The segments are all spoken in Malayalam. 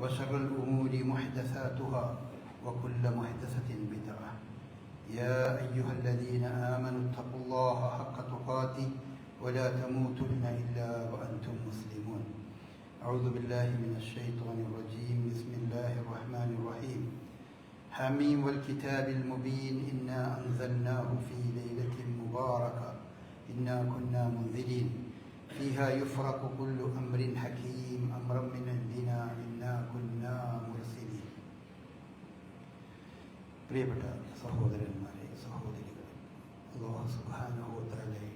وشر الأمور محدثاتها وكل محدثة بدعة. يا أيها الذين آمنوا اتقوا الله حق تقاته ولا تموتن إلا وأنتم مسلمون. أعوذ بالله من الشيطان الرجيم. بسم الله الرحمن الرحيم. حميم والكتاب المبين. إنا أنزلناه في ليلة مباركة. إنا كنا منذرين. فيها يفرق كل أمر حكيم. أمرا من عندنا ഇന്നാ കുന്നാ പ്രിയപ്പെട്ട സഹോദരന്മാരെ സഹോദരികളെ അള്ളാഹു സുബാനോത്താലയെ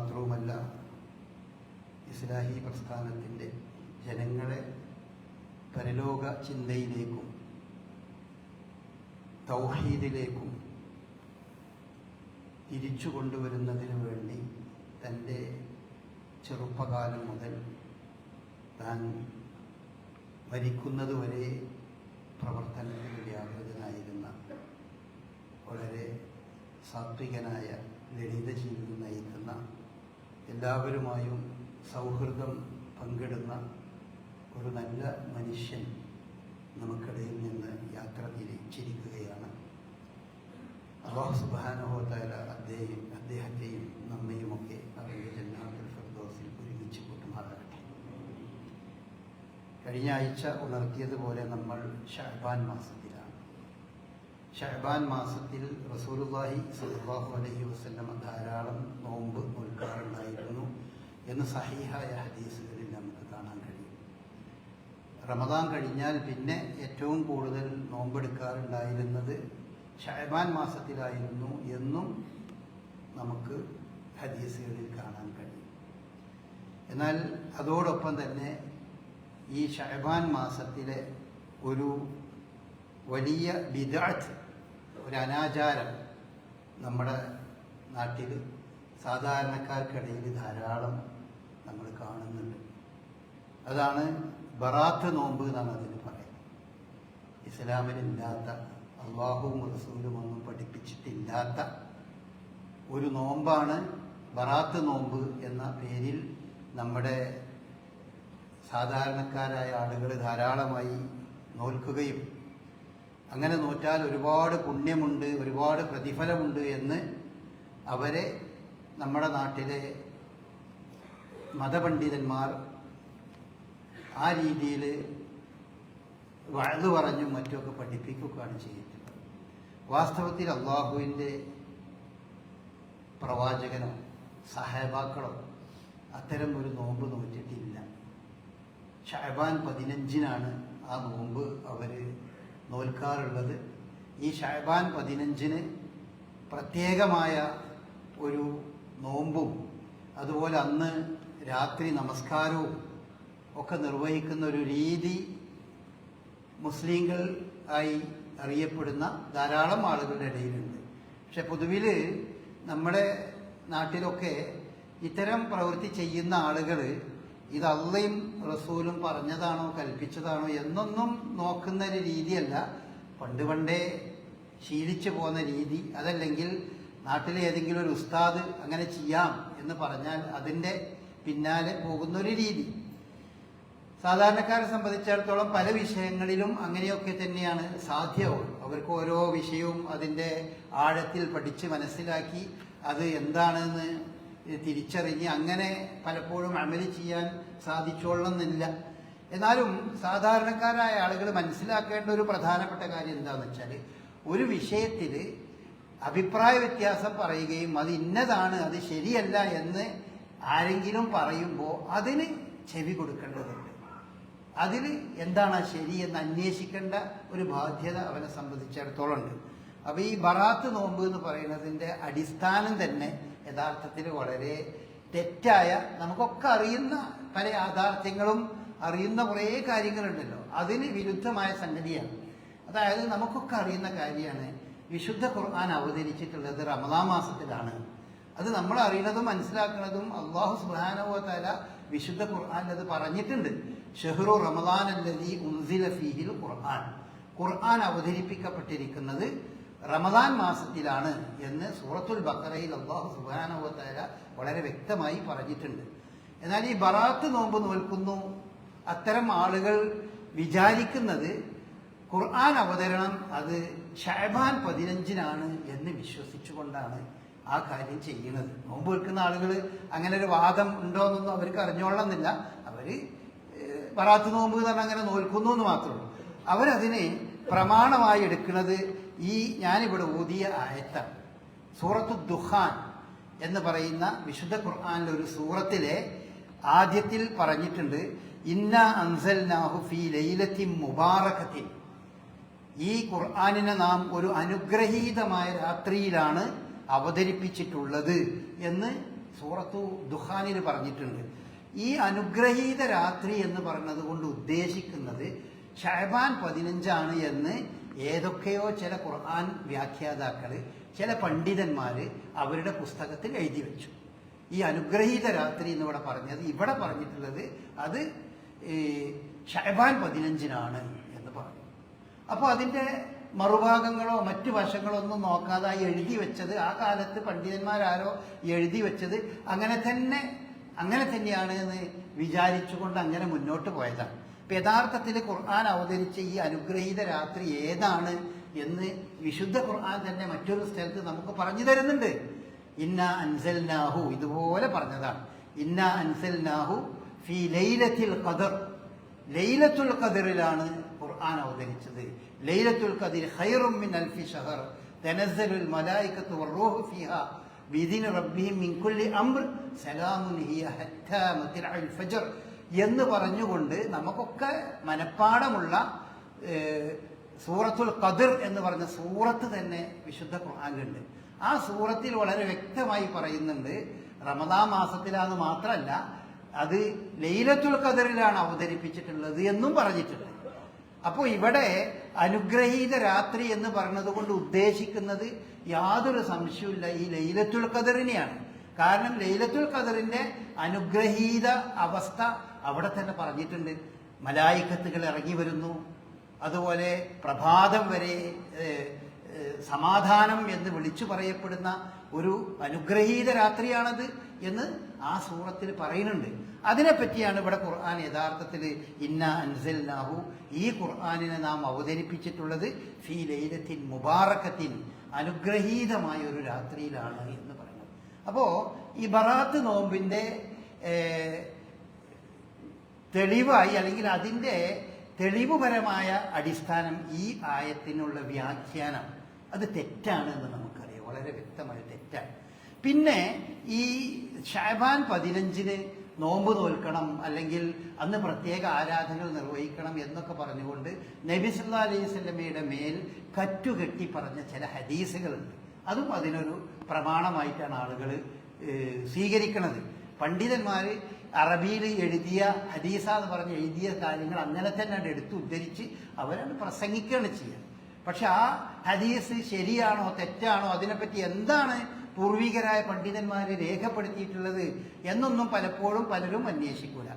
മാത്രവുമല്ല ഇസ്ലാഹി പ്രസ്ഥാനത്തിന്റെ ജനങ്ങളെ പരലോക ചിന്തയിലേക്കും തൗഹീദിലേക്കും തിരിച്ചു കൊണ്ടുവരുന്നതിന് വേണ്ടി തന്റെ ചെറുപ്പകാലം മുതൽ താൻ മരിക്കുന്നതുവരെ പ്രവർത്തനത്തിൽ വ്യാപൃതനായിരുന്ന വളരെ സാത്വികനായ ലളിത ജീവിതം നയിക്കുന്ന എല്ലാവരുമായും സൗഹൃദം പങ്കിടുന്ന ഒരു നല്ല മനുഷ്യൻ നമുക്കിടയിൽ നിന്ന് യാത്ര തിരിച്ചിരിക്കുകയാണ്. അള്ളാഹു സുബാനുഹോത്താല അദ്ദേഹം അദ്ദേഹത്തെയും നമ്മയുമൊക്കെ അവരുടെ ജന്നാത്തുൽ ഫിർദോസിൽ ഒരുമിച്ച് കൂട്ടുമാറാകട്ടെ. കഴിഞ്ഞ ആഴ്ച ഉണർത്തിയതുപോലെ നമ്മൾ ഷഹബാൻ മാസത്തിലാണ്. ഷഹബാൻ മാസത്തിൽ റസൂലുല്ലാഹി സല്ലാഹു അലഹി വസ്ലമ ധാരാളം നോമ്പ് നോൽക്കാറുണ്ടായിരുന്നു എന്ന് സഹീഹായ ഹദീസുകളിൽ നമുക്ക് കാണാൻ കഴിയും. റമദാൻ കഴിഞ്ഞാൽ പിന്നെ ഏറ്റവും കൂടുതൽ നോമ്പെടുക്കാറുണ്ടായിരുന്നത് ഷഹബാൻ മാസത്തിലായിരുന്നു എന്നും നമുക്ക് ഹദീസുകളിൽ കാണാൻ കഴിയും. എന്നാൽ അതോടൊപ്പം തന്നെ ഈ ഷഹബാൻ മാസത്തിലെ ഒരു വലിയ ബിദാറ്റ് ഒരു അനാചാരം നമ്മുടെ നാട്ടിൽ സാധാരണക്കാർക്കിടയിൽ ധാരാളം നമ്മൾ കാണുന്നുണ്ട്. അതാണ് ബറാത്ത് നോമ്പ് എന്നാണ് അതിന് പറയുന്നത്. ഇസ്ലാമിലില്ലാത്ത അള്ളാഹുവും റസൂലും ഒന്നും പഠിപ്പിച്ചിട്ടില്ലാത്ത ഒരു നോമ്പാണ് ബറാത്ത് നോമ്പ് എന്ന പേരിൽ നമ്മുടെ സാധാരണക്കാരായ ആളുകൾ ധാരാളമായി നോൽക്കുകയും അങ്ങനെ നോറ്റാൽ ഒരുപാട് പുണ്യമുണ്ട് ഒരുപാട് പ്രതിഫലമുണ്ട് എന്ന് അവരെ നമ്മുടെ നാട്ടിലെ മതപണ്ഡിതന്മാർ ആ രീതിയിൽ വഴുതു പറഞ്ഞും മറ്റുമൊക്കെ പഠിപ്പിക്കുകയാണ് ചെയ്തിട്ടുള്ളത്. വാസ്തവത്തിൽ അള്ളാഹുവിന്റെ പ്രവാചകനോ സഹേബാക്കളോ അത്തരം ഒരു നോമ്പ് നോറ്റിട്ടില്ല. ഷഹബാൻ പതിനഞ്ചിനാണ് ആ നോമ്പ് അവർ നോൽക്കാറുള്ളത് ഈ ഷഹബാൻ പതിനഞ്ചിന് പ്രത്യേകമായ ഒരു നോമ്പും അതുപോലെ അന്ന് രാത്രി നമസ്കാരവും ഒക്കെ നിർവഹിക്കുന്ന ഒരു രീതി മുസ്ലിങ്ങൾ ആയി അറിയപ്പെടുന്ന ധാരാളം ആളുകളുടെ ഇടയിലുണ്ട്. പക്ഷെ പൊതുവിൽ നമ്മുടെ നാട്ടിലൊക്കെ ഇത്തരം പ്രവൃത്തി ചെയ്യുന്ന ആളുകൾ ഇത് അള്ളയും റസൂലും പറഞ്ഞതാണോ കൽപ്പിച്ചതാണോ എന്നൊന്നും നോക്കുന്ന ഒരു രീതിയല്ല. പണ്ട് പണ്ടേ ശീലിച്ചു പോകുന്ന രീതി അതല്ലെങ്കിൽ നാട്ടിലെ ഏതെങ്കിലും ഒരു ഉസ്താദ് അങ്ങനെ ചെയ്യാം എന്ന് പറഞ്ഞാൽ അതിന്റെ പിന്നാലെ പോകുന്ന ഒരു രീതി. സാധാരണക്കാരെ സംബന്ധിച്ചിടത്തോളം പല വിഷയങ്ങളിലും അങ്ങനെയൊക്കെ തന്നെയാണ് സാധ്യവും. അവർക്ക് ഓരോ വിഷയവും അതിന്റെ ആഴത്തിൽ പഠിച്ച് മനസ്സിലാക്കി അത് എന്താണെന്ന് തിരിച്ചറിഞ്ഞ് അങ്ങനെ പലപ്പോഴും അമൽ ചെയ്യാൻ സാധിച്ചോളണമെന്നില്ല. എന്നാലും സാധാരണക്കാരായ ആളുകൾ മനസ്സിലാക്കേണ്ട ഒരു പ്രധാനപ്പെട്ട കാര്യം എന്താണെന്ന് വെച്ചാൽ ഒരു വിഷയത്തിൽ അഭിപ്രായ വ്യത്യാസം പറയുകയും അത് ഇന്നതാണ് അത് ശരിയല്ല എന്ന് ആരെങ്കിലും പറയുമ്പോൾ അതിന് ചെവി കൊടുക്കേണ്ടതുണ്ട്. അതിൽ എന്താണ് ശരി എന്ന് അന്വേഷിക്കേണ്ട ഒരു ബാധ്യത അവനെ സംബന്ധിച്ചിടത്തോളം ഉണ്ട്. അപ്പൊ ഈ ബറാത്ത് നോമ്പ് എന്ന് പറയുന്നതിന്റെ അടിസ്ഥാനം തന്നെ യഥാർത്ഥത്തിൽ വളരെ തെറ്റായ നമുക്കൊക്കെ അറിയുന്ന പല യാഥാർത്ഥ്യങ്ങളും അറിയുന്ന കുറേ കാര്യങ്ങളുണ്ടല്ലോ. അതിന് വിരുദ്ധമായ സംഗതിയാണ്. അതായത് നമുക്കൊക്കെ അറിയുന്ന കാര്യമാണ് വിശുദ്ധ ഖുർആൻ അവതരിച്ചിട്ടുള്ളത് റമദാ മാസത്തിലാണ്. അത് നമ്മൾ അറിയുന്നതും മനസ്സിലാക്കുന്നതും അള്ളാഹു സുബാനുവല വിശുദ്ധ ഖുർആാനിൽ അത് പറഞ്ഞിട്ടുണ്ട്. ഷെഹ്റു റമദാൻ അല്ലതി ഉൻസില ഫീഹിൽ ഖുർആൻ. ഖുർആൻ അവതരിപ്പിക്കപ്പെട്ടിരിക്കുന്നത് റമദാൻ മാസത്തിലാണ് എന്ന് സൂറത്തുൽ ബക്കറയിൽ അള്ളാഹു സുബാനുവല വളരെ വ്യക്തമായി പറഞ്ഞിട്ടുണ്ട്. എന്നാൽ ഈ ബറാത്ത് നോമ്പ് നോൽക്കുന്നു. അത്തരം ആളുകൾ വിചാരിക്കുന്നത് ഖുർആൻ അവതരണം അത് ഷാബാൻ പതിനഞ്ചിനാണ് എന്ന് വിശ്വസിച്ചുകൊണ്ടാണ് ആ കാര്യം ചെയ്യുന്നത്. നോമ്പ് വെക്കുന്ന ആളുകൾ അങ്ങനെ ഒരു വാദം ഉണ്ടോ എന്നൊന്നും അവർക്ക് അറിഞ്ഞോളന്നില്ല അവർ ബറാത്ത് നോമ്പ് എന്ന് പറഞ്ഞാൽ അങ്ങനെ നോൽക്കുന്നു എന്ന് മാത്രമേ ഉള്ളൂ. അവരതിനെ പ്രമാണമായി എടുക്കുന്നത് ഈ ഞാനിവിടെ ഊതിയ ആയത്താണ് സൂറത്തു ദുഹാൻ എന്ന് പറയുന്ന വിശുദ്ധ ഖുർആാനിലെ ഒരു സൂറത്തിലെ ആദ്യത്തിൽ പറഞ്ഞിട്ടുണ്ട് ഇന്ന അൻസൽനാഹു ഫീ ലൈലത്തി മുബാറകത്തിൻ. ഈ ഖുർആാനിനെ നാം ഒരു അനുഗ്രഹീതമായ രാത്രിയിലാണ് അവതരിപ്പിച്ചിട്ടുള്ളത് എന്ന് സൂറത്തു ദുഹാനിൽ പറഞ്ഞിട്ടുണ്ട്. ഈ അനുഗ്രഹീത രാത്രി എന്ന് പറഞ്ഞത് കൊണ്ട് ഉദ്ദേശിക്കുന്നത് ഷഹബാൻ പതിനഞ്ചാണ് എന്ന് ഏതൊക്കെയോ ചില ഖുർആൻ വ്യാഖ്യാതാക്കൾ ചില പണ്ഡിതന്മാർ അവരുടെ പുസ്തകത്തിൽ എഴുതി വെച്ചു. ഈ അനുഗ്രഹീത രാത്രി എന്ന് ഇവിടെ പറഞ്ഞത് ഇവിടെ പറഞ്ഞിട്ടുള്ളത് അത് ഈ ഷഹബാൻ പതിനഞ്ചിനാണ് എന്ന് പറഞ്ഞു. അപ്പോൾ അതിന്റെ മറുഭാഗങ്ങളോ മറ്റു വശങ്ങളോ ഒന്നും നോക്കാതെ എഴുതി വെച്ചത് ആ കാലത്ത് പണ്ഡിതന്മാരാരോ എഴുതി വെച്ചത് അങ്ങനെ തന്നെ അങ്ങനെ തന്നെയാണ് എന്ന് വിചാരിച്ചുകൊണ്ട് അങ്ങനെ മുന്നോട്ട് പോയതാണ്. യഥാർത്ഥത്തിൽ ഖുർആൻ അവതരിച്ച ഈ അനുഗ്രഹീത രാത്രി ഏതാണ് എന്ന് വിശുദ്ധ ഖുർആൻ തന്നെ മറ്റൊരു സ്ഥലത്ത് നമുക്ക് പറഞ്ഞു തരുന്നുണ്ട്. ഇന്ന അൻസൽനാഹു ഇതുപോലെ പറഞ്ഞതാണ്. ഇന്ന അൻസൽനാഹു ഫി ലൈലത്തിൽ ഖദർ. ലൈലത്തുൽ ഖദറിലാണ് ഖുർആൻ അവതരിച്ചത്. ലൈലത്തുൽ ഖദർ ഖൈറും മിൻ അൽഫി ഷഹർ. തനസ്സലുൽ മലായികത്തു വറൂഹു ഫിഹ ബിദിൻ റബ്ബിഹിം മിൻ കുല്ലി അംർ. സലാമുൻ ഹിയ ഹത്താ മത്ലഉൽ ഫജ്ർ. എന്ന് പറഞ്ഞുകൊണ്ട് നമുക്കൊക്കെ മനഃപ്പാടമുള്ള സൂറത്തുൽ ഖദർ എന്ന് പറഞ്ഞ സൂറത്ത് തന്നെ വിശുദ്ധ ഖുർആനിലുണ്ട്. ആ സൂറത്തിൽ വളരെ വ്യക്തമായി പറയുന്നുണ്ട് റമദാ മാസത്തിലാന്ന് മാത്രമല്ല അത് ലൈലത്തുൽ ഖദറിലാണ് അവതരിപ്പിച്ചിട്ടുള്ളത് എന്നും പറഞ്ഞിട്ടുണ്ട്. അപ്പോൾ ഇവിടെ അനുഗ്രഹീത രാത്രി എന്ന് പറഞ്ഞതുകൊണ്ട് ഉദ്ദേശിക്കുന്നത് യാതൊരു സംശയമില്ല ഈ ലൈലത്തുൽ ഖദറിനെയാണ്. കാരണം ലൈലത്തുൽ ഖദറിന്റെ അനുഗ്രഹീത അവസ്ഥ അവിടെ തന്നെ പറഞ്ഞിട്ടുണ്ട്. മലായിക്കത്തുകൾ ഇറങ്ങി വരുന്നു. അതുപോലെ പ്രഭാതം വരെ സമാധാനം എന്ന് വിളിച്ചു പറയപ്പെടുന്ന ഒരു അനുഗ്രഹീത രാത്രിയാണത് എന്ന് ആ സൂറത്തിൽ പറയുന്നുണ്ട്. അതിനെപ്പറ്റിയാണ് ഇവിടെ ഖുർആൻ യഥാർത്ഥത്തിൽ ഇന്ന അൻസൽനാഹു. ഈ ഖുർആാനിനെ നാം അവതരിപ്പിച്ചിട്ടുള്ളത് ഫീ ലൈലത്തിൻ മുബാറക്കത്തിൻ അനുഗ്രഹീതമായ ഒരു രാത്രിയിലാണ് എന്ന്. പറയുന്നത് അപ്പോ ഈ ബറാത്ത് നോമ്പിന്റെ തെളിവായി അല്ലെങ്കിൽ അതിന്റെ തെളിവുപരമായ അടിസ്ഥാനം ഈ ആയത്തിനുള്ള വ്യാഖ്യാനം. അത് തെറ്റാണ് എന്ന് നമുക്കറിയാം. വളരെ വ്യക്തമായ തെറ്റാണ്. പിന്നെ ഈ ഷാബാൻ പതിനഞ്ചിന് നോമ്പ് തോൽക്കണം അല്ലെങ്കിൽ അന്ന് പ്രത്യേക ആരാധനകൾ നിർവഹിക്കണം എന്നൊക്കെ പറഞ്ഞുകൊണ്ട് നബി സല്ലാ അലൈഹി സ്വലമയുടെ മേൽ കറ്റുകെട്ടി പറഞ്ഞ ചില ഹദീസുകളുണ്ട്. അതും അതിനൊരു പ്രമാണമായിട്ടാണ് ആളുകൾ സ്വീകരിക്കുന്നത് പണ്ഡിതന്മാർ അറബിയിൽ എഴുതിയ ഹദീസ എന്ന് പറഞ്ഞ് എഴുതിയ കാര്യങ്ങൾ അങ്ങനെ തന്നെ എടുത്ത് ഉദ്ധരിച്ച് അവരാണ് പ്രസംഗിക്കുകയാണ് ചെയ്യുക. പക്ഷെ ആ ഹദീസ് ശരിയാണോ തെറ്റാണോ അതിനെപ്പറ്റി എന്താണ് പൂർവികരായ പണ്ഡിതന്മാർ രേഖപ്പെടുത്തിയിട്ടുള്ളത് എന്നൊന്നും പലപ്പോഴും പലരും അന്വേഷിക്കൂല.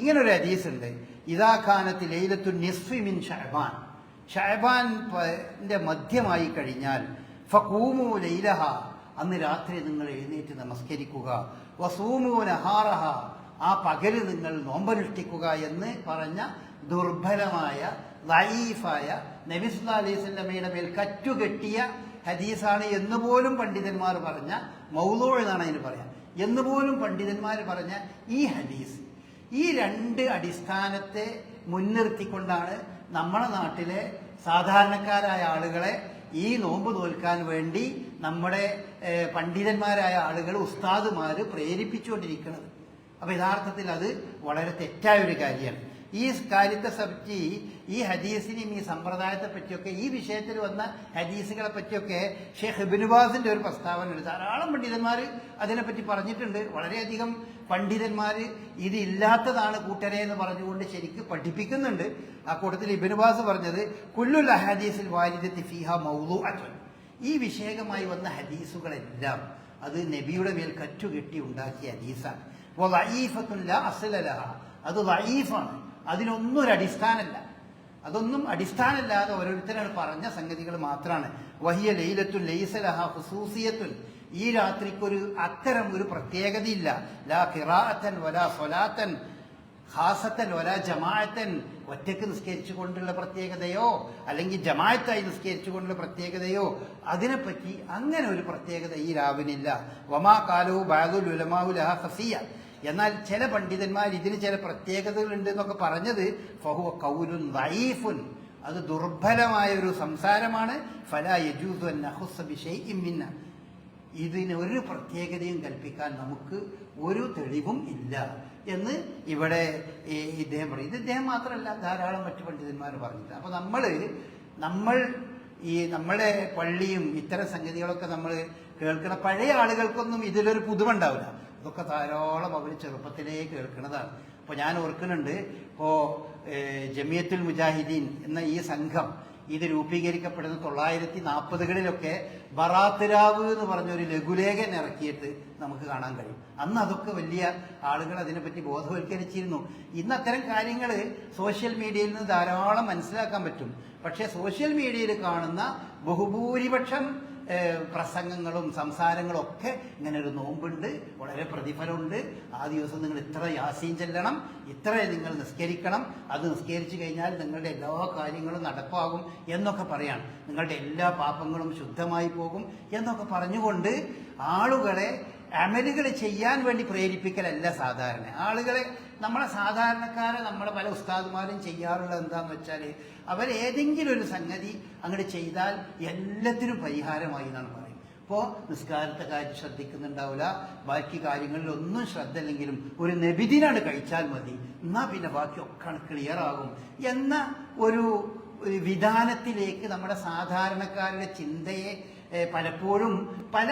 ഇങ്ങനൊരു ഹദീസ് ഉണ്ട് ഇതാ ഖാനത്ത് ലൈലത്തു നിസ്ഫി മിൻ ഷഹബാൻ ഷഹബാൻ ന്റെ മധ്യമായി കഴിഞ്ഞാൽ ഫഖൂമു ലൈലഹ. അന്ന് രാത്രി നിങ്ങൾ എഴുന്നേറ്റ് നമസ്കരിക്കുക. വസൂമു നഹാറഹ. ആ പകൽ നിങ്ങൾ നോമ്പനുഷ്ഠിക്കുക എന്ന് പറഞ്ഞ ദുർബലമായ ലൈഫായ നബിസ്ലാ അലൈഹി സ്വലമയുടെ മേൽ കറ്റുകെട്ടിയ ഹദീസാണ് എന്ന് പോലും പണ്ഡിതന്മാർ പറഞ്ഞ മൗലോ എന്നാണ് അതിന് പറയാം. എന്ന് പോലും പണ്ഡിതന്മാർ പറഞ്ഞ ഈ ഹദീസ് ഈ രണ്ട് അടിസ്ഥാനത്തെ മുൻനിർത്തിക്കൊണ്ടാണ് നമ്മുടെ നാട്ടിലെ സാധാരണക്കാരായ ആളുകളെ ഈ നോമ്പ് തോൽക്കാൻ വേണ്ടി നമ്മുടെ പണ്ഡിതന്മാരായ ആളുകൾ ഉസ്താദുമാര് പ്രേരിപ്പിച്ചുകൊണ്ടിരിക്കുന്നത്. അപ്പൊ യഥാർത്ഥത്തിൽ അത് വളരെ തെറ്റായ ഒരു കാര്യമാണ്. ഈ കാര്യത്തെ പറ്റി ഈ ഹദീസിനെയും ഈ സമ്പ്രദായത്തെ പറ്റിയൊക്കെ ഈ വിഷയത്തിൽ വന്ന ഹദീസുകളെ പറ്റിയൊക്കെ ഷെയ്ഖ് ഇബിനുബാസിന്റെ ഒരു പ്രസ്താവന ഉണ്ട് ധാരാളം പണ്ഡിതന്മാർ അതിനെപ്പറ്റി പറഞ്ഞിട്ടുണ്ട്. വളരെയധികം പണ്ഡിതന്മാർ ഇതില്ലാത്തതാണ് കൂട്ടരെ എന്ന് പറഞ്ഞുകൊണ്ട് ശരിക്ക് പഠിപ്പിക്കുന്നുണ്ട്. ആ കൂട്ടത്തിൽ ഇബിനുബാസ് പറഞ്ഞത് കുല്ലുൽ അഹദീസിൽ വാരിദത്തി ഫിഹ മൗലു ഈ വിഷയകമായി വന്ന ഹദീസുകളെല്ലാം അത് നബിയുടെ മേൽ കറ്റുകെട്ടി ഉണ്ടാക്കിയ ഹദീസാണ്. അപ്പോൾ ലഈഫത്തുല്ല അസലലഹ അത് ലഈഫാണ് അതിനൊന്നും ഒരു അടിസ്ഥാനമല്ല അതൊന്നും അടിസ്ഥാനമില്ലാതെ ഓരോരുത്തരാണ് പറഞ്ഞ സംഗതികൾ മാത്രമാണ് വഹിയ ലൈലത്തുൽ ലൈസലഹ ഹുസൂസിയത്തുൻ ഈ രാത്രിക്കൊരു അത്തരം ഒരു പ്രത്യേകതയില്ല. ലാ കിറാത്തൻ വലാ സ്വലാത്തൻ ഖാസത്തൻ ഒരാ ജമാഅത്തൻ ഒറ്റയ്ക്ക് നിസ്കരിച്ചു കൊണ്ടുള്ള പ്രത്യേകതയോ അല്ലെങ്കിൽ ജമാഅത്തായി നിസ്കരിച്ചു കൊണ്ടുള്ള പ്രത്യേകതയോ അതിനെപ്പറ്റി അങ്ങനെ ഒരു പ്രത്യേകത ഈ രാവിനില്ല. വമാ കാലവും ബാദുൽ ലഹ ഖസിയ എന്നാൽ ചില പണ്ഡിതന്മാർ ഇതിന് ചില പ്രത്യേകതകൾ ഉണ്ട് എന്നൊക്കെ പറഞ്ഞത് ഫഹുവ കൗലുൻ വൈഫുൻ അത് ദുർബലമായ ഒരു സംസാരമാണ്. ഫലാ യജൂസ് മിന്ന. ഇതിന് ഒരു പ്രത്യേകതയും കൽപ്പിക്കാൻ നമുക്ക് ഒരു തെളിവും ഇല്ല എന്ന് ഇവിടെ ഇദ്ദേഹം പറയും. ഇത് ഇദ്ദേഹം മാത്രമല്ല ധാരാളം മറ്റു പണ്ഡിതന്മാർ പറഞ്ഞിട്ട് അപ്പൊ നമ്മൾ നമ്മൾ ഈ നമ്മുടെ പള്ളിയും ഇത്തരം സംഗതികളൊക്കെ നമ്മൾ കേൾക്കുന്ന പഴയ ആളുകൾക്കൊന്നും ഇതിലൊരു പുതുമ ഉണ്ടാവില്ല ഇതൊക്കെ ധാരാളം അവർ ചെറുപ്പത്തിലേ കേൾക്കുന്നതാണ് അപ്പോൾ ഞാൻ ഓർക്കുന്നുണ്ട് ഇപ്പോൾ ജമിയത്തുൽ മുജാഹിദീൻ എന്ന ഈ സംഘം ഇത് രൂപീകരിക്കപ്പെടുന്ന തൊള്ളായിരത്തി നാൽപ്പതുകളിലൊക്കെ ബറാത്തിരാവ് എന്ന് പറഞ്ഞൊരു ലഘുലേഖൻ ഇറക്കിയിട്ട് നമുക്ക് കാണാൻ കഴിയും. അന്ന് അതൊക്കെ വലിയ ആളുകൾ അതിനെപ്പറ്റി ബോധവൽക്കരിച്ചിരുന്നു. ഇന്ന് അത്തരം കാര്യങ്ങൾ സോഷ്യൽ മീഡിയയിൽ നിന്ന് ധാരാളം മനസ്സിലാക്കാൻ പറ്റും. പക്ഷേ സോഷ്യൽ മീഡിയയിൽ കാണുന്ന ബഹുഭൂരിപക്ഷം പ്രസംഗങ്ങളും സംസാരങ്ങളും ഒക്കെ ഇങ്ങനെ ഒരു നോമ്പുണ്ട് വളരെ പ്രതിഫലമുണ്ട്. ആ ദിവസം നിങ്ങൾ ഇത്ര യാസീൻ ചെല്ലണം ഇത്ര നിങ്ങൾ നിസ്കരിക്കണം. അത് നിസ്കരിച്ചു കഴിഞ്ഞാൽ നിങ്ങളുടെ എല്ലാ കാര്യങ്ങളും നടപ്പാകും എന്നൊക്കെ പറയാണ്. നിങ്ങളുടെ എല്ലാ പാപങ്ങളും ശുദ്ധമായി പോകും എന്നൊക്കെ പറഞ്ഞുകൊണ്ട് ആളുകളെ അമലുകൾ ചെയ്യാൻ വേണ്ടി പ്രേരിപ്പിക്കലല്ല സാധാരണ. ആളുകളെ നമ്മളെ സാധാരണക്കാരെ നമ്മളെ പല ഉസ്താദുമാരും ചെയ്യാറുള്ളത് എന്താന്ന് വെച്ചാൽ അവർ ഏതെങ്കിലും ഒരു സംഗതി അങ്ങോട്ട് ചെയ്താൽ എല്ലാത്തിനും പരിഹാരമായി എന്നാണ് പറയുന്നത്. ഇപ്പോൾ നിസ്കാരത്തെ കാര്യം ശ്രദ്ധിക്കുന്നുണ്ടാവില്ല. ബാക്കി കാര്യങ്ങളിൽ ഒന്നും ശ്രദ്ധ ഇല്ലെങ്കിലും ഒരു നബിദിനാണ് കഴിച്ചാൽ മതി. എന്നാൽ പിന്നെ ബാക്കിയൊക്കെ ക്ലിയർ ആകും എന്ന ഒരു വിധാനത്തിലേക്ക് നമ്മുടെ സാധാരണക്കാരുടെ ചിന്തയെ പലപ്പോഴും പല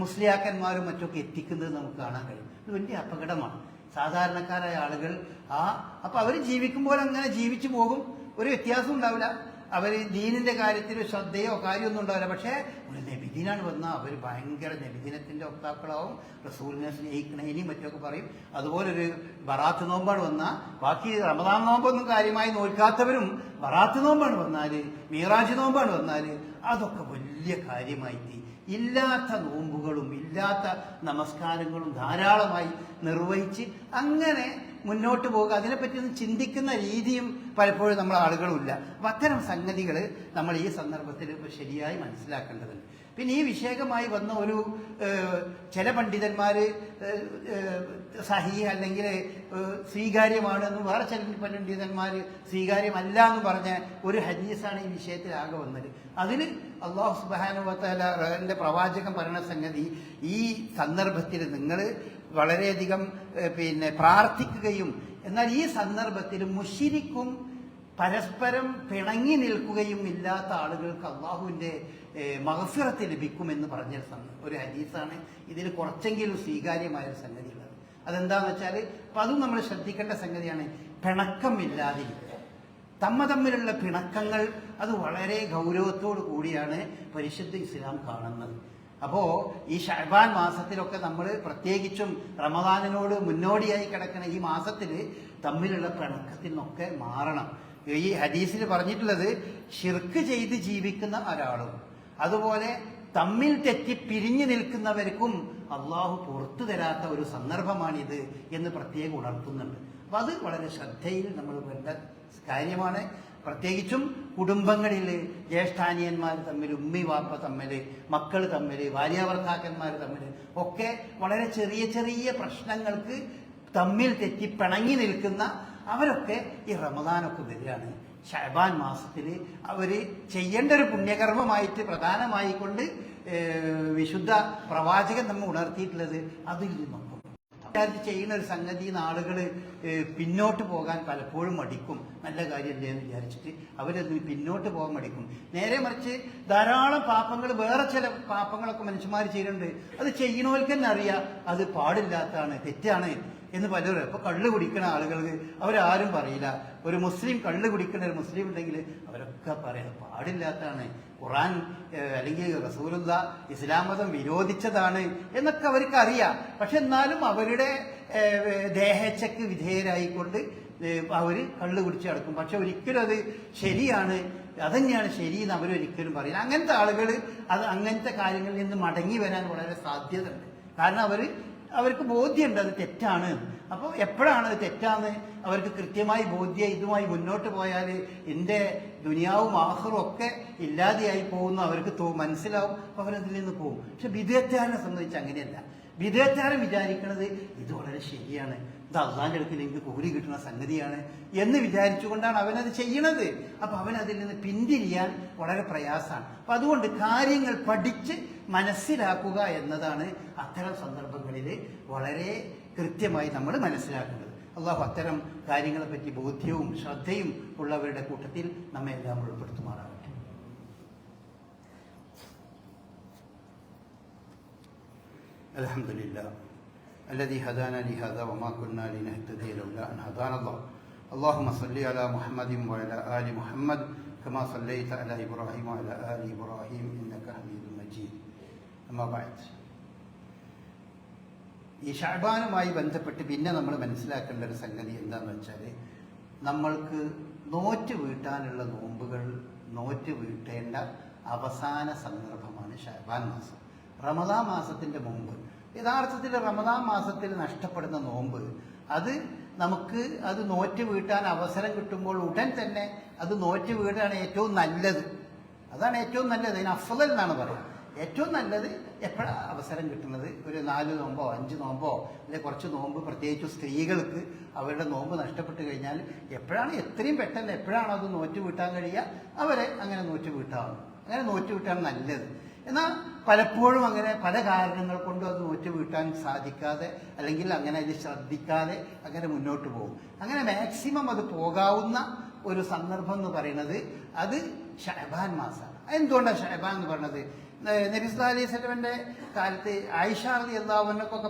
മുസ്ലിയാക്കന്മാരും മറ്റൊക്കെ എത്തിക്കുന്നത് നമുക്ക് കാണാൻ കഴിയും. ഇത് വലിയ അപകടമാണ്. സാധാരണക്കാരായ ആളുകൾ ആ അപ്പൊ അവർ ജീവിക്കുമ്പോൾ അങ്ങനെ ജീവിച്ചു പോകും. ഒരു വ്യത്യാസം ഉണ്ടാവില്ല. അവർ ദീനിന്റെ കാര്യത്തിൽ ശ്രദ്ധയോ കാര്യമൊന്നും ഉണ്ടാവില്ല. പക്ഷേ ഒരു നബിദിനാണ് വന്ന അവർ ഭയങ്കര നബിദിനത്തിന്റെ ഒക്താക്കളാവും റസൂലിനെ സ്നേഹിക്കണേനും മറ്റൊക്കെ പറയും. അതുപോലൊരു ബറാത്ത് നോമ്പാണ് വന്ന ബാക്കി റമദാൻ നോമ്പൊന്നും കാര്യമായി നോൽക്കാത്തവരും ബറാത്ത് നോമ്പാണ് വന്നാൽ മീറാജ് നോമ്പാണ് വന്നാൽ അതൊക്കെ വലിയ കാര്യമായിട്ട് ഇല്ലാത്ത നോമ്പുകളും ഇല്ലാത്ത നമസ്കാരങ്ങളും ധാരാളമായി നിർവഹിച്ച് അങ്ങനെ മുന്നോട്ട് പോകുക. അതിനെപ്പറ്റി ഒന്നും ചിന്തിക്കുന്ന രീതിയും പലപ്പോഴും നമ്മൾ ആളുകളുമില്ല. അപ്പം അത്തരം സംഗതികൾ നമ്മൾ ഈ സന്ദർഭത്തിൽ ശരിയായി മനസ്സിലാക്കേണ്ടതുണ്ട്. പിന്നെ ഈ വിഷയകമായി വന്ന ഒരു ചില പണ്ഡിതന്മാർ സഹി അല്ലെങ്കിൽ സ്വീകാര്യമാണെന്ന് വേറെ ചില പണ്ഡിതന്മാർ സ്വീകാര്യമല്ല എന്ന് പറഞ്ഞ ഒരു ഹദീസാണ് ഈ വിഷയത്തിൽ ആകെ വന്നത്. അതിന് അള്ളാഹു സുബാനുവത്തന്റെ പ്രവാചകൻ പറയുന്ന സംഗതി ഈ സന്ദർഭത്തിൽ നിങ്ങൾ വളരെയധികം പിന്നെ പ്രാർത്ഥിക്കുകയും എന്നാൽ ഈ സന്ദർഭത്തിൽ മുഷിരിക്കും പരസ്പരം പിണങ്ങി നിൽക്കുകയും ഇല്ലാത്ത ആളുകൾക്ക് അള്ളാഹുവിന്റെ മഹഫിറത്ത് ലഭിക്കുമെന്ന് പറഞ്ഞ ഒരു ഹദീസാണ് ഇതിൽ കുറച്ചെങ്കിലും സ്വീകാര്യമായ ഒരു സംഗതിയുള്ളത്. അതെന്താന്ന് വെച്ചാൽ അപ്പം അതും നമ്മൾ ശ്രദ്ധിക്കേണ്ട സംഗതിയാണ് പിണക്കമില്ലാതിരിക്കുക. തമ്മ തമ്മിലുള്ള പിണക്കങ്ങൾ അത് വളരെ ഗൗരവത്തോടു കൂടിയാണ് പരിശുദ്ധ ഇസ്ലാം കാണുന്നത്. അപ്പോൾ ഈ ഷഹബാൻ മാസത്തിലൊക്കെ നമ്മൾ പ്രത്യേകിച്ചും റമദാനിനോട് മുന്നോടിയായി കിടക്കുന്ന ഈ മാസത്തിൽ തമ്മിലുള്ള പിണക്കത്തിൽ നിന്നൊക്കെ മാറണം. ഈ ഹദീസിൽ പറഞ്ഞിട്ടുള്ളത് ഷിർക്ക് ചെയ്ത് ജീവിക്കുന്ന ഒരാളും അതുപോലെ തമ്മിൽ തെറ്റി പിരിഞ്ഞു നിൽക്കുന്നവർക്കും അള്ളാഹു പുറത്തു തരാത്ത ഒരു സന്ദർഭമാണിത് എന്ന് പ്രത്യേകം ഉണർത്തുന്നുണ്ട്. അപ്പൊ അത് വളരെ ശ്രദ്ധയിൽ നമ്മൾ വേണ്ട കാര്യമാണ്. പ്രത്യേകിച്ചും കുടുംബങ്ങളിൽ ജ്യേഷ്ഠാനിയന്മാർ തമ്മിൽ ഉമ്മി വാപ്പ തമ്മിൽ മക്കൾ തമ്മിൽ ഭാര്യാഭർത്താക്കന്മാർ തമ്മിൽ ഒക്കെ വളരെ ചെറിയ ചെറിയ പ്രശ്നങ്ങൾക്ക് തമ്മിൽ തെറ്റി പിണങ്ങി നിൽക്കുന്ന അവരൊക്കെ ഈ റമദാനൊക്കെ വരികയാണ്. ഷഹബാൻ മാസത്തിൽ അവർ ചെയ്യേണ്ട ഒരു പുണ്യകർമ്മമായിട്ട് പ്രധാനമായിക്കൊണ്ട് വിശുദ്ധ പ്രവാചകൻ നമ്മൾ ഉണർത്തിയിട്ടുള്ളത് അതിൽ നിന്നൊക്കെ വിചാരിച്ച് ചെയ്യുന്ന ഒരു സംഗതി ആളുകൾ പിന്നോട്ട് പോകാൻ പലപ്പോഴും മടിക്കും. നല്ല കാര്യമല്ലേ എന്ന് വിചാരിച്ചിട്ട് അവരത് പിന്നോട്ട് പോകാൻ മടിക്കും. നേരെ മറിച്ച് ധാരാളം പാപ്പങ്ങൾ വേറെ ചില പാപ്പങ്ങളൊക്കെ മനുഷ്യന്മാർ ചെയ്യുന്നുണ്ട്. അത് ചെയ്യണവർക്ക് തന്നെ അറിയാം. അത് പാടില്ലാത്തതാണ് തെറ്റാണ്. എന്ന് പലരും ഇപ്പൊ കള്ള് കുടിക്കുന്ന ആളുകൾക്ക് അവരാരും പറയില്ല. ഒരു മുസ്ലിം കള്ള് കുടിക്കുന്ന ഒരു മുസ്ലിം ഉണ്ടെങ്കിൽ അവരൊക്കെ പറയുന്നത് പാടില്ലാത്തതാണ്. ഖുറാൻ അല്ലെങ്കിൽ റസൂലുള്ള ഇസ്ലാം മതം വിരോധിച്ചതാണ് എന്നൊക്കെ അവർക്ക് അറിയാം. പക്ഷെ എന്നാലും അവരുടെ ദേഹച്ചക്ക് വിധേയരായിക്കൊണ്ട് അവർ കള്ള് കുടിച്ച് കിടക്കും പക്ഷെ ഒരിക്കലും അത് ശരിയാണ്. അതന്നെയാണ് ശരി എന്ന് അവരൊരിക്കലും പറയില്ല. അങ്ങനത്തെ ആളുകൾ അത് അങ്ങനത്തെ കാര്യങ്ങളിൽ നിന്ന് മടങ്ങി വരാൻ വളരെ സാധ്യതയുണ്ട്. കാരണം അവർ അവർക്ക് ബോധ്യമുണ്ട് അത് തെറ്റാണ്. അപ്പോൾ എപ്പോഴാണ് അത് തെറ്റാന്ന്? അവർക്ക് കൃത്യമായി ബോധ്യം ഇതുമായി മുന്നോട്ട് പോയാൽ എന്റെ ദുനിയാവും ആഹറും ഒക്കെ ഇല്ലാതെയായി പോകുന്ന. അവർക്ക് മനസ്സിലാവും അവരതിൽ നിന്ന് പോകും. പക്ഷെ വിദേറ്റാരനെ സംബന്ധിച്ച് അങ്ങനെയല്ല. വിദേറ്റാരൻ വിചാരിക്കുന്നത് ഇത് വളരെ ശരിയാണ്. ഇത് അള്ളാന്റെ അടുക്കൽ എനിക്ക് കൂലി കിട്ടുന്ന സംഗതിയാണ് എന്ന് വിചാരിച്ചുകൊണ്ടാണ് അവനത് ചെയ്യണത് അപ്പൊ അവൻ അതിൽ നിന്ന് പിന്തിരിയാൻ വളരെ പ്രയാസമാണ് അപ്പൊ അതുകൊണ്ട് കാര്യങ്ങൾ പഠിച്ച് മനസ്സിലാക്കുക എന്നതാണ് അത്തരം സന്ദർഭങ്ങളിൽ വളരെ കൃത്യമായി നമ്മൾ മനസ്സിലാക്കേണ്ടത് അള്ളാഹു അത്തരം കാര്യങ്ങളെ പറ്റി ബോധ്യവും ശ്രദ്ധയും ഉള്ളവരുടെ കൂട്ടത്തിൽ നമ്മെ എല്ലാം ഉൾപ്പെടുത്തുമാറാകട്ടെ الحمد لله الذي هدانا لهذا وما كنا لنهتدي لولا أن هدانا الله اللهم صل على محمد وعلى آل محمد كما صليت على إبراهيم وعلى آل إبراهيم إنك حميد مجيد أما بعد ഈ ഷാബാനുമായി ബന്ധപ്പെട്ട് പിന്നെ നമ്മൾ മനസ്സിലാക്കേണ്ട ഒരു സംഗതി എന്താണെന്ന് വെച്ചാൽ നമ്മൾക്ക് നോറ്റ് വീട്ടാനുള്ള നോമ്പുകൾ നോറ്റ് വീട്ടേണ്ട അവസാന സന്ദർഭമാണ് ഷാബാൻ മാസം റമദാൻ മാസത്തിന്റെ മുമ്പ് യഥാർത്ഥത്തിൽ റമദാൻ മാസത്തിൽ നഷ്ടപ്പെടുന്ന നോമ്പ് അത് നമുക്ക് അത് നോറ്റ് വീട്ടാൻ അവസരം കിട്ടുമ്പോൾ ഉടൻ തന്നെ അത് നോറ്റ് വീടാണ് ഏറ്റവും നല്ലത്. അതാണ് ഏറ്റവും നല്ലത്. അതിന് അഫ്സൽ എന്നാണ് പറയുന്നത്. ഏറ്റവും നല്ലത് എപ്പോഴാണ് അവസരം കിട്ടുന്നത്? ഒരു നാല് നോമ്പോ അഞ്ച് നോമ്പോ അല്ലെ കുറച്ച് നോമ്പ് പ്രത്യേകിച്ച് സ്ത്രീകൾക്ക് അവരുടെ നോമ്പ് നഷ്ടപ്പെട്ട് കഴിഞ്ഞാൽ എപ്പോഴാണ് എത്രയും പെട്ടെന്ന് എപ്പോഴാണോ അത് നോറ്റ് വീട്ടാൻ കഴിയുക? അവരെ അങ്ങനെ നോറ്റ് വീട്ടാവുന്നു. അങ്ങനെ നോറ്റ് വീട്ടാണ് നല്ലത്. എന്നാൽ പലപ്പോഴും അങ്ങനെ പല കാരണങ്ങൾ കൊണ്ടും അത് നോറ്റ് വീട്ടാൻ സാധിക്കാതെ അല്ലെങ്കിൽ അങ്ങനെ അത് ശ്രദ്ധിക്കാതെ അങ്ങനെ മുന്നോട്ട് പോകും. അങ്ങനെ മാക്സിമം അത് പോകാവുന്ന ഒരു സന്ദർഭം എന്ന് പറയുന്നത് അത് ഷഹബാൻ മാസമാണ് എന്തുകൊണ്ടാണ് ഷഹബാൻ എന്ന് പറയുന്നത് നബിസ്ലാ അലൈഹി കാലത്ത് ആയിഷ അലി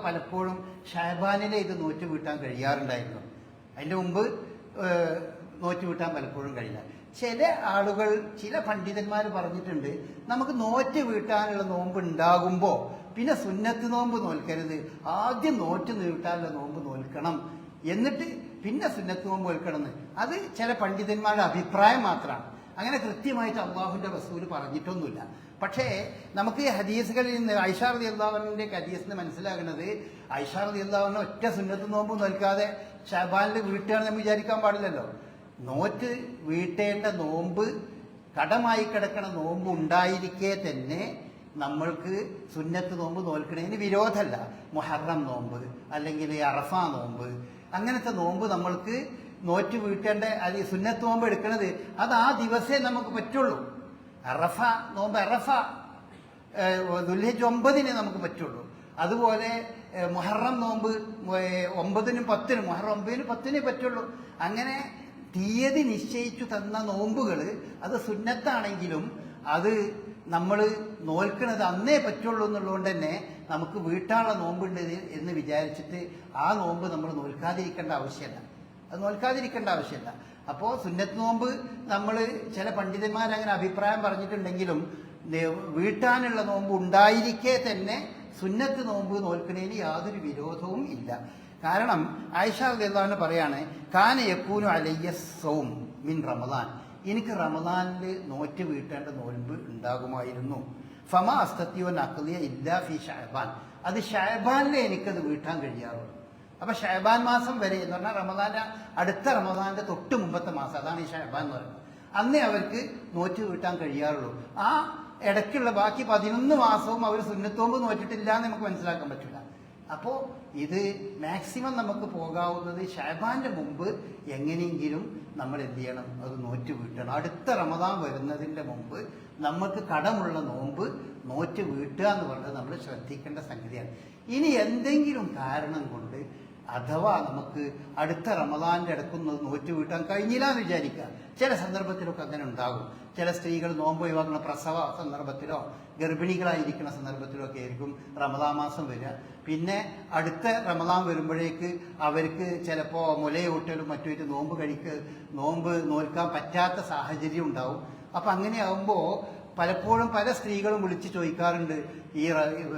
പലപ്പോഴും ഷഹബാനിലെ ഇത് നോറ്റ് വീട്ടാൻ കഴിയാറുണ്ടായിരുന്നു. അതിന്റെ മുമ്പ് നോറ്റ് വീട്ടാൻ പലപ്പോഴും കഴിയില്ല. ചില ആളുകൾ ചില പണ്ഡിതന്മാർ പറഞ്ഞിട്ടുണ്ട് നമുക്ക് നോറ്റ് വീട്ടാനുള്ള നോമ്പ് ഉണ്ടാകുമ്പോൾ പിന്നെ സുന്നത്ത് നോമ്പ് നോൽക്കരുത്. ആദ്യം നോറ്റ് വീട്ടാനുള്ള നോമ്പ് നോൽക്കണം. എന്നിട്ട് പിന്നെ സുന്നത്ത് നോമ്പ് നോൽക്കണം അത് ചില പണ്ഡിതന്മാരുടെ അഭിപ്രായം മാത്രമാണ്. അങ്ങനെ കൃത്യമായിട്ട് അള്ളാഹുവിന്റെ റസൂൽ പറഞ്ഞിട്ടൊന്നുമില്ല. പക്ഷേ നമുക്ക് ഈ ഹദീസുകളിൽ നിന്ന് ഐഷാർ അള്ളാഹുവിന്റെ ഹദീസിൽ നിന്ന് മനസ്സിലാകുന്നത് ഐഷാർ അള്ളാഹുവിന് ഒറ്റ സുന്നത്ത് നോമ്പ് നോൽക്കാതെ ഷാബാനിൽ വീട്ടുകയാണെന്ന് വിചാരിക്കാൻ പാടില്ലല്ലോ. നോറ്റ് വീട്ടേണ്ട നോമ്പ് കടമായി കിടക്കണ നോമ്പ് ഉണ്ടായിരിക്കെ തന്നെ നമ്മൾക്ക് സുന്നത്ത് നോമ്പ് നോൽക്കണതിന് വിരോധമല്ല മുഹറം നോമ്പ് അല്ലെങ്കിൽ അറഫ നോമ്പ്. അങ്ങനത്തെ നോമ്പ് നമ്മൾക്ക് നോറ്റ് വീട്ടേണ്ട അത് സുന്നത്ത് നോമ്പ് എടുക്കണത് അത് ആ ദിവസേ നമുക്ക് പറ്റുള്ളൂ. അറഫ നോമ്പ് അറഫ. ദുൽഹിജ് ഒമ്പതിന് നമുക്ക് പറ്റുള്ളൂ. അതുപോലെ മുഹറം നോമ്പ് ഒമ്പതിനും പത്തിനും മുഹറം ഒമ്പതിനും പത്തിനേ പറ്റുള്ളൂ. അങ്ങനെ തീയതി നിശ്ചയിച്ചു തന്ന നോമ്പുകൾ അത് സുന്നത്താണെങ്കിലും അത് നമ്മൾ നോൽക്കുന്നത് അന്നേ പറ്റുള്ളൂ എന്നുള്ളതുകൊണ്ട് തന്നെ നമുക്ക് വീട്ടാനുള്ള നോമ്പുണ്ട് എന്ന് വിചാരിച്ചിട്ട് ആ നോമ്പ് നമ്മൾ നോൽക്കാതിരിക്കേണ്ട ആവശ്യമില്ല. അത് നോൽക്കാതിരിക്കേണ്ട ആവശ്യമില്ല. അപ്പോൾ സുന്നത്ത് നോമ്പ് നമ്മൾ ചില പണ്ഡിതന്മാർ അങ്ങനെ അഭിപ്രായം പറഞ്ഞിട്ടുണ്ടെങ്കിലും വീട്ടാനുള്ള നോമ്പ് ഉണ്ടായിരിക്കെ തന്നെ സുന്നത്ത് നോമ്പ് നോൽക്കുന്നതിന് യാതൊരു വിരോധവും ഇല്ല. കാരണം ആയിഷ അള്ളാഹ് പറയാണ് കാന യക്കൂനു അലയ്യ സൗം മിൻ റമദാൻ. എനിക്ക് റമദാനിൽ നോറ്റ് വീട്ടേണ്ട നോൽമ്പ് ഉണ്ടാകുമായിരുന്നു. ഫമ അസ്തത്യോ അക്ലിയ ഇല്ലാ ഫി ഷാബാൻ അത് ഷാബാനിലെ എനിക്കത് വീട്ടാൻ കഴിയാറുള്ളൂ. അപ്പൊ ഷാബാൻ മാസം വരെ എന്ന് പറഞ്ഞാൽ റമദാന്റെ അടുത്ത റമദാന്റെ തൊട്ട് മുമ്പത്തെ മാസം അതാണ് ഈ ഷാബാൻ എന്ന് പറയുന്നത്. അന്നേ അവർക്ക് നോറ്റ് വീട്ടാൻ കഴിയാറുള്ളൂ. ആ ഇടയ്ക്കുള്ള ബാക്കി പതിനൊന്ന് മാസവും അവർ സുന്നത്തോമ്പ് നോറ്റിട്ടില്ല എന്ന് നമുക്ക് മനസ്സിലാക്കാൻ പറ്റില്ല. അപ്പോൾ ഇത് മാക്സിമം നമുക്ക് പോകാവുന്നത് ഷാബാന്റെ മുമ്പ് എങ്ങനെയെങ്കിലും നമ്മൾ എന്ത് ചെയ്യണം? അത് നോറ്റ് വീട്ടണം. അടുത്ത റമദാൻ വരുന്നതിന്റെ മുമ്പ് നമുക്ക് കടമുള്ള നോമ്പ് നോറ്റ് വീട്ടുക എന്ന് പറഞ്ഞത് നമ്മൾ ശ്രദ്ധിക്കേണ്ട സംഗതിയാണ്. ഇനി എന്തെങ്കിലും കാരണം കൊണ്ട് അഥവാ നമുക്ക് അടുത്ത റമദാന്റെ അടുക്കുന്നത് നോറ്റ് വീട്ടാൻ കഴിഞ്ഞില്ല എന്ന് വിചാരിക്കുക. ചില സന്ദർഭത്തിലൊക്കെ അങ്ങനെ ഉണ്ടാകും. ചില സ്ത്രീകൾ നോമ്പ് ഒഴിവാക്കുന്ന പ്രസവ സന്ദർഭത്തിലോ ഗർഭിണികളായിരിക്കുന്ന സന്ദർഭത്തിലോ ഒക്കെ ആയിരിക്കും റമദാ മാസം വരിക. പിന്നെ അടുത്ത റമദാൻ വരുമ്പോഴേക്ക് അവർക്ക് ചിലപ്പോൾ മുലയൂട്ടലും മറ്റുമായിട്ട് നോമ്പ് കഴിക്ക് നോമ്പ് നോൽക്കാൻ പറ്റാത്ത സാഹചര്യം ഉണ്ടാവും. അപ്പം അങ്ങനെയാകുമ്പോൾ പലപ്പോഴും പല സ്ത്രീകളും വിളിച്ച് ചോദിക്കാറുണ്ട് ഈ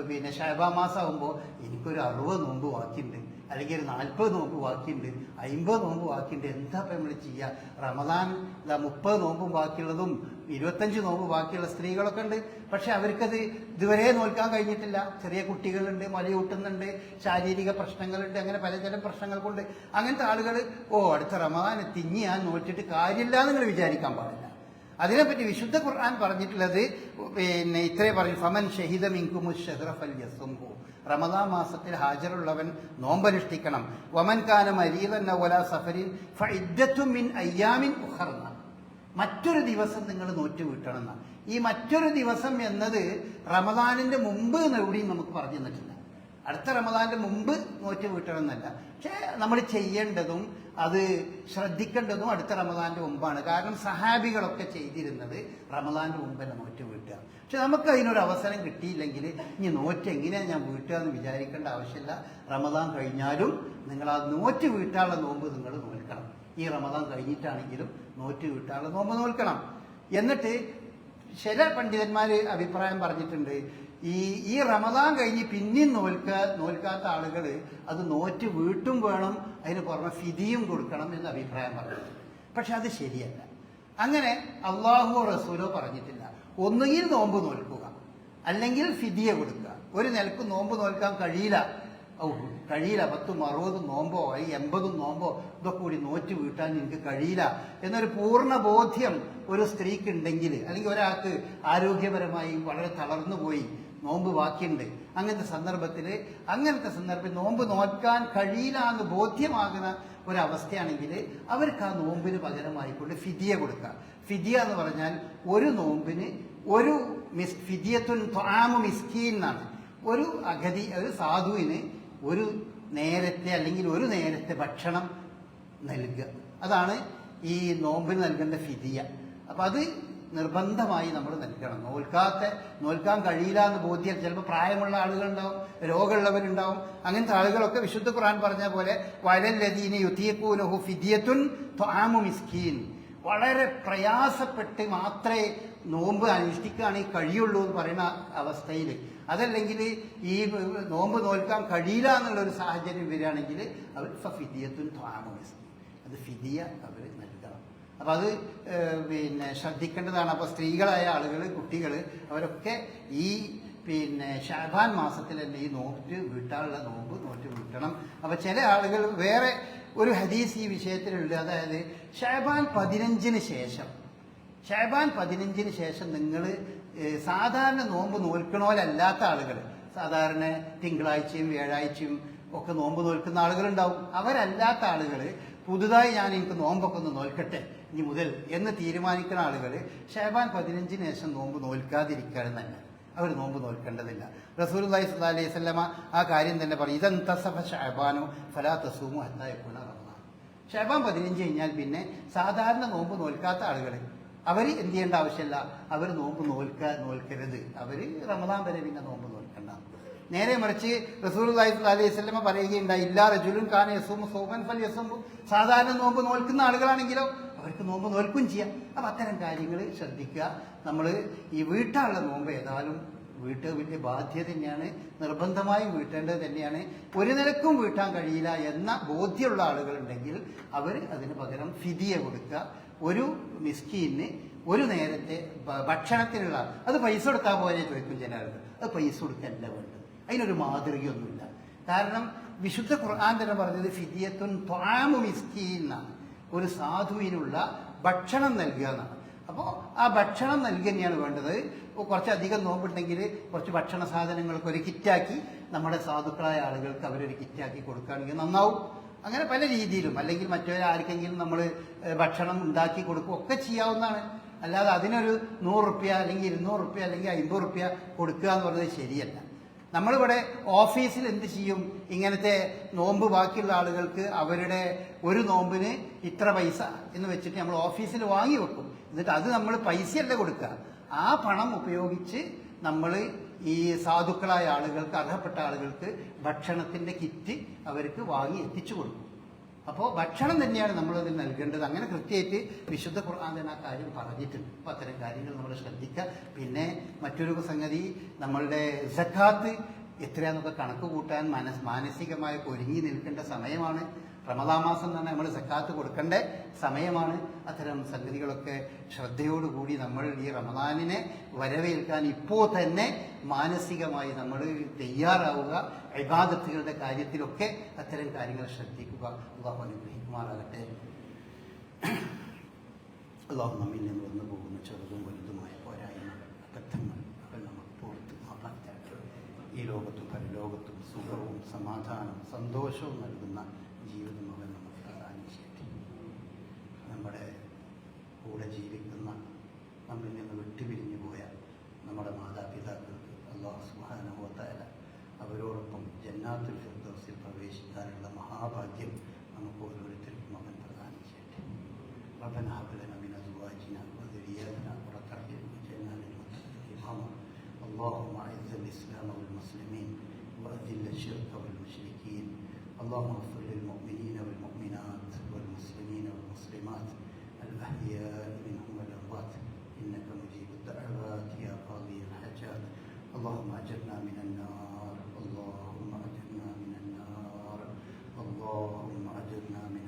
പിന്നെ ഷാബാ മാസം ആകുമ്പോൾ എനിക്കൊരു അറുപത് നോമ്പ് ബാക്കിയുണ്ട്. അല്ലെങ്കിൽ ഒരു നാൽപ്പത് നോമ്പ് ബാക്കിയുണ്ട് അമ്പത് നോമ്പ് ബാക്കിയുണ്ട് എന്താ ഇപ്പം നമ്മൾ ചെയ്യുക? റമദാൻ മുപ്പത് നോമ്പും ബാക്കിയുള്ളതും ഇരുപത്തഞ്ച് നോമ്പ് ബാക്കിയുള്ള സ്ത്രീകളൊക്കെ ഉണ്ട്. പക്ഷെ അവർക്കത് ഇതുവരെ നോൽക്കാൻ കഴിഞ്ഞിട്ടില്ല. ചെറിയ കുട്ടികളുണ്ട് മലയൂട്ടുന്നുണ്ട് ശാരീരിക പ്രശ്നങ്ങളുണ്ട് അങ്ങനെ പലതരം പ്രശ്നങ്ങൾ കൊണ്ട് അങ്ങനത്തെ ആളുകൾ ഓ അടുത്ത റമദാൻ തിങ്ങി ഞാൻ നോറ്റിട്ട് കാര്യമില്ല എന്ന് നിങ്ങൾ വിചാരിക്കാൻ പാടില്ല. അതിനെപ്പറ്റി വിശുദ്ധ ഖുർആൻ പറഞ്ഞിട്ടുള്ളത് പിന്നെ ഇത്രേ പറഞ്ഞു ഫമൻ ഷഹീദ മിങ്കുമു ഷഹ്റഫൽ യസുംബു റമദാൻ മാസത്തിൽ ഹാജരുള്ളവൻ നോമ്പനുഷ്ഠിക്കണം. വമൻ കാന മരീദൻ നവല സഫരിൻ മിൻ അയ്യാമിൻ ഉഹർന്ന മറ്റൊരു ദിവസം നിങ്ങൾ നോറ്റ് വീട്ടണം ഈ മറ്റൊരു ദിവസം എന്നത് റമദാനിന്റെ മുമ്പ് എവിടെയും നമുക്ക് പറഞ്ഞു തന്നിട്ടില്ല അടുത്ത റമദാന്റെ മുമ്പ് നോറ്റ് വീട്ടണം എന്നല്ല പക്ഷേ നമ്മൾ ചെയ്യേണ്ടതും അത് ശ്രദ്ധിക്കേണ്ടതും അടുത്ത റമദാന്റെ മുമ്പാണ്. കാരണം സഹാബികളൊക്കെ ചെയ്തിരുന്നത് റമദാന്റെ മുമ്പ് തന്നെ നോറ്റ് വീട്ടുക. പക്ഷെ നമുക്ക് അതിനൊരു അവസരം കിട്ടിയില്ലെങ്കിൽ ഇനി നോറ്റ് എങ്ങനെയാണ് ഞാൻ വീട്ടുക എന്ന് വിചാരിക്കേണ്ട ആവശ്യമില്ല. റമദാൻ കഴിഞ്ഞാലും നിങ്ങൾ ആ നോറ്റ് വീട്ടാനുള്ള നോമ്പ് നിങ്ങൾ നോൽക്കണം. ഈ റമദാൻ കഴിഞ്ഞിട്ടാണെങ്കിലും നോറ്റ് വീട്ടാനുള്ള നോമ്പ് നോൽക്കണം. എന്നിട്ട് ചില പണ്ഡിതന്മാർ അഭിപ്രായം പറഞ്ഞിട്ടുണ്ട്. ഈ ഈ റമദാൻ കഴിഞ്ഞ് പിന്നെയും നോൽക്ക നോൽക്കാത്ത ആളുകൾ അത് നോറ്റ് വീട്ടും വേണം അതിന് പുറമെ ഫിതിയും കൊടുക്കണം എന്ന് അഭിപ്രായം പറഞ്ഞു പക്ഷെ അത് ശരിയല്ല. അങ്ങനെ അള്ളാഹുവോ റസൂലോ പറഞ്ഞിട്ടില്ല. ഒന്നുകിൽ നോമ്പ് നോൽക്കുക അല്ലെങ്കിൽ ഫിതിയെ കൊടുക്കുക. ഒരു നിലയ്ക്ക് നോമ്പ് നോൽക്കാൻ കഴിയില്ല. കഴിയില്ല. പത്തും അറുപതും നോമ്പോ ഈ എൺപതും നോമ്പോ ഇതൊക്കെ കൂടി നോറ്റ് വീട്ടാൻ എനിക്ക് കഴിയില്ല എന്നൊരു പൂർണ ബോധ്യം ഒരു സ്ത്രീക്ക് ഉണ്ടെങ്കിൽ അല്ലെങ്കിൽ ഒരാൾക്ക് ആരോഗ്യപരമായി വളരെ തളർന്നു പോയി നോമ്പ് ബാക്കിയുണ്ട് അങ്ങനത്തെ സന്ദർഭത്തിൽ അങ്ങനത്തെ സന്ദർഭത്തിൽ നോമ്പ് നോക്കാൻ കഴിയില്ല എന്ന് ബോധ്യമാകുന്ന ഒരവസ്ഥയാണെങ്കിൽ അവർക്ക് ആ നോമ്പിന് പകരമായിക്കൊണ്ട് ഫിദിയ കൊടുക്കുക. ഫിദിയ എന്ന് പറഞ്ഞാൽ ഒരു നോമ്പിന് ഒരു മിസ് ഫിദിയത്തുൻ ത്വാമു മിസ്കീൻ എന്നാണ്. ഒരു അഗതി ഒരു സാധുവിന് ഒരു നേരത്തെ അല്ലെങ്കിൽ ഒരു നേരത്തെ ഭക്ഷണം നൽകുക. അതാണ് ഈ നോമ്പിന് നൽകേണ്ട ഫിദിയ. അപ്പം അത് നിർബന്ധമായി നമ്മൾ നൽകണം നോൽക്കാത്ത നോൽക്കാൻ കഴിയില്ല എന്ന് ബോധ്യം ചിലപ്പോൾ പ്രായമുള്ള ആളുകളുണ്ടാവും രോഗമുള്ളവരുണ്ടാവും. അങ്ങനത്തെ ആളുകളൊക്കെ വിശുദ്ധ ഖുർആൻ പറഞ്ഞ പോലെ വലല്ലദീന യുതീഖൂനഹു ഫിദിയത്തുൻ ത്വാമു മിസ്കീൻ. വളരെ പ്രയാസപ്പെട്ട് മാത്രമേ നോമ്പ് അനുഷ്ഠിക്കുകയാണെങ്കിൽ കഴിയുള്ളൂ എന്ന് പറയുന്ന അവസ്ഥയിൽ. അതല്ലെങ്കിൽ ഈ നോമ്പ് നോൽക്കാൻ കഴിയില്ല എന്നുള്ളൊരു സാഹചര്യം വരികയാണെങ്കിൽ അവർ ഫിദിയത്തുൻ ത്വാമു മിസ്കീൻ. അത് ഫിദിയ അവർ നൽകണം അപ്പം അത് പിന്നെ ശ്രദ്ധിക്കേണ്ടതാണ്. അപ്പോൾ സ്ത്രീകളായ ആളുകൾ കുട്ടികൾ അവരൊക്കെ ഈ പിന്നെ ഷാബാൻ മാസത്തിൽ തന്നെ ഈ നോറ്റ് വീട്ടാനുള്ള നോമ്പ് നോറ്റ് വീട്ടണം. അപ്പം ചില ആളുകൾ വേറെ ഒരു ഹദീസ് ഈ വിഷയത്തിലുണ്ട്. അതായത് ഷാബാൻ പതിനഞ്ചിന് ശേഷം ഷാബാൻ പതിനഞ്ചിന് ശേഷം നിങ്ങൾ സാധാരണ നോമ്പ് നോൽക്കണോലല്ലാത്ത ആളുകൾ സാധാരണ തിങ്കളാഴ്ചയും വ്യാഴാഴ്ചയും ഒക്കെ നോമ്പ് നോൽക്കുന്ന ആളുകളുണ്ടാവും. അവരല്ലാത്ത ആളുകൾ പുതുതായി ഞാൻ എനിക്ക് നോമ്പൊക്കെ ഒന്ന് നോൽക്കട്ടെ. ഇനി മുതൽ എന്ന് തീരുമാനിക്കുന്ന ആളുകൾ ഷേബാൻ പതിനഞ്ചിന് ശേഷം നോമ്പ് നോൽക്കാതിരിക്കുകയാണ് തന്നെ. അവർ നോമ്പ് നോൽക്കേണ്ടതില്ല. റസൂൽ അലൈഹി സ്വല്ലാ അലൈഹി സ്വല്ലമ ആ കാര്യം തന്നെ പറയും ഇതെന്തസഫ ഷേബാനോ ഫലാ തസൂമോ ഹത്തായക്കുണ റമദാൻ. പതിനഞ്ച് കഴിഞ്ഞാൽ പിന്നെ സാധാരണ നോമ്പ് നോൽക്കാത്ത ആളുകൾ അവർ എന്ത് ചെയ്യേണ്ട ആവശ്യമില്ല. അവർ നോമ്പ് നോൽക്ക നോൽക്കരുത്. അവർ റമദാൻ വരെ പിന്നെ നോമ്പ് നോൽക്കണ്ട നേരെ മറിച്ച് റസൂൽ അലൈഹി സ്വലമ പറയുകയുണ്ടായി ഇല്ലാ റജുലും ഖാൻ യസും സോമൻ ഫൽ സാധാരണ നോമ്പ് നോൽക്കുന്ന ആളുകളാണെങ്കിലോ അവർക്ക് നോമ്പ് നോൽക്കും ചെയ്യാം. അപ്പം അത്തരം കാര്യങ്ങൾ ശ്രദ്ധിക്കുക. നമ്മൾ ഈ വീട്ടാനുള്ള നോമ്പ് ഏതായാലും വീട്ട് വലിയ ബാധ്യത തന്നെയാണ്. നിർബന്ധമായും വീട്ടേണ്ടത് തന്നെയാണ്. ഒരു നിലക്കും വീട്ടാൻ കഴിയില്ല എന്ന ബോധ്യമുള്ള ആളുകളുണ്ടെങ്കിൽ അവർ അതിന് പകരം ഫിതിയെ കൊടുക്കുക. ഒരു മിസ്കീന് ഒരു നേരത്തെ ഭക്ഷണത്തിനുള്ള അത് പൈസ കൊടുത്താൽ പോലെ ചോദിക്കും ചില അത് പൈസ കൊടുക്കല്ല വേണ്ടത് അതിനൊരു മാതൃകയൊന്നുമില്ല. കാരണം വിശുദ്ധ ഖുർആൻ തന്നെ പറഞ്ഞത് ഫിദിയത്തുൻ ത്വാമു മിസ്കീൻ എന്നാണ്. ഒരു സാധുവിനുള്ള ഭക്ഷണം നൽകുക എന്നാണ്. അപ്പോൾ ആ ഭക്ഷണം നൽകുക തന്നെയാണ് വേണ്ടത്. കുറച്ചധികം നോമ്പുണ്ടെങ്കിൽ കുറച്ച് ഭക്ഷണ സാധനങ്ങൾക്ക് ഒരു കിറ്റാക്കി നമ്മുടെ സാധുക്കളായ ആളുകൾക്ക് അവരൊരു കിറ്റാക്കി കൊടുക്കുകയാണെങ്കിൽ നന്നാവും. അങ്ങനെ പല രീതിയിലും. അല്ലെങ്കിൽ മറ്റൊരാർക്കെങ്കിലും നമ്മൾ ഭക്ഷണം ഉണ്ടാക്കി കൊടുക്കുക ഒക്കെ ചെയ്യാവുന്നതാണ്. അല്ലാതെ അതിനൊരു നൂറ് റുപ്യ അല്ലെങ്കിൽ ഇരുന്നൂറ് റുപ്യ അല്ലെങ്കിൽ അമ്പത് റുപ്യ കൊടുക്കുക എന്ന് പറഞ്ഞത് ശരിയല്ല. നമ്മളിവിടെ ഓഫീസിൽ എന്ത് ചെയ്യും? ഇങ്ങനത്തെ നോമ്പ് ബാക്കിയുള്ള ആളുകൾക്ക് അവരുടെ ഒരു നോമ്പിന് ഇത്ര പൈസ എന്ന് വെച്ചിട്ട് നമ്മൾ ഓഫീസിൽ വാങ്ങി വെക്കും. എന്നിട്ട് അത് നമ്മൾ പൈസയല്ല കൊടുക്കുക. ആ പണം ഉപയോഗിച്ച് നമ്മൾ ഈ സാധുക്കളായ ആളുകൾക്ക് അർഹപ്പെട്ട ആളുകൾക്ക് ഭക്ഷണത്തിന്റെ കിറ്റ് അവർക്ക് വാങ്ങി എത്തിച്ചു കൊടുക്കും. അപ്പോൾ ഭക്ഷണം തന്നെയാണ് നമ്മൾ അതിൽ നൽകേണ്ടത്. അങ്ങനെ കൃത്യമായിട്ട് വിശുദ്ധ ഖുർആൻ തന്നെ ആ കാര്യം പറഞ്ഞിട്ടുണ്ട്. അപ്പോൾ അത്തരം കാര്യങ്ങൾ നമ്മൾ ശ്രദ്ധിക്കുക. പിന്നെ മറ്റൊരു സംഗതി നമ്മളുടെ സക്കാത്ത് എത്രയാന്നൊക്കെ കണക്ക് കൂട്ടാൻ മനസ് മാനസികമായി ഒരുങ്ങി നിൽക്കേണ്ട സമയമാണ് റമദാ മാസം തന്നെ നമ്മൾ സക്കാത്ത് കൊടുക്കേണ്ട സമയമാണ്. അത്തരം സംഗതികളൊക്കെ ശ്രദ്ധയോടുകൂടി നമ്മൾ ഈ റമദാനിനെ വരവേൽക്കാൻ ഇപ്പോൾ തന്നെ മാനസികമായി നമ്മൾ തയ്യാറാവുക ഇബാദത്തുകളുടെ കാര്യത്തിലൊക്കെ അത്തരം കാര്യങ്ങൾ ശ്രദ്ധിക്കുക. അള്ളാഹു അനുഗ്രഹിക്കുമാറാകട്ടെ. അള്ളാഹു നമ്മിൽ നിന്ന് വന്നു പോകുന്ന ചെറുതും വലുതുമായ പോരായ്മ അബദ്ധങ്ങൾ അവൻ നമുക്ക് പുറത്ത് മാപ്പാറ്റാക്കുക ഈ ലോകത്തും പരലോകത്തും സുഖവും സമാധാനവും സന്തോഷവും നൽകുന്ന ജീവിതം അവൻ നമുക്ക് പ്രധാനം നമ്മുടെ കൂടെ ജീവിക്കുന്ന നമ്മിൽ നിന്ന് വിട്ടുപിരിഞ്ഞു പോയ നമ്മുടെ മാതാപിതാക്കൾക്ക് അള്ളാഹു സുഹാനുഭവത്തായ അവരോടൊപ്പം ജന്നാത്തിൽ ഫിർദോസിൽ പ്രവേശിക്കാനുള്ള മഹാഭാഗ്യം നമുക്ക് ഓരോരുത്തർക്കും അവൻ പ്രദാനം ചെയ്യട്ടെ. റബന ഹബലന മിന സുവാജിന ജന്നാലിൽ മുത്തഖീമ അല്ലാഹു الإسلام والمسلمين وأذل الشرك والمشركين. اللهم اغفر للمؤمنين والمؤمنات والمسلمين والمسلمات الأحياء منهم والأموات. إنك مجيب الدعوات يا قاضي الحاجات. اللهم أجرنا من النار. اللهم أجرنا من النار. اللهم أجرنا من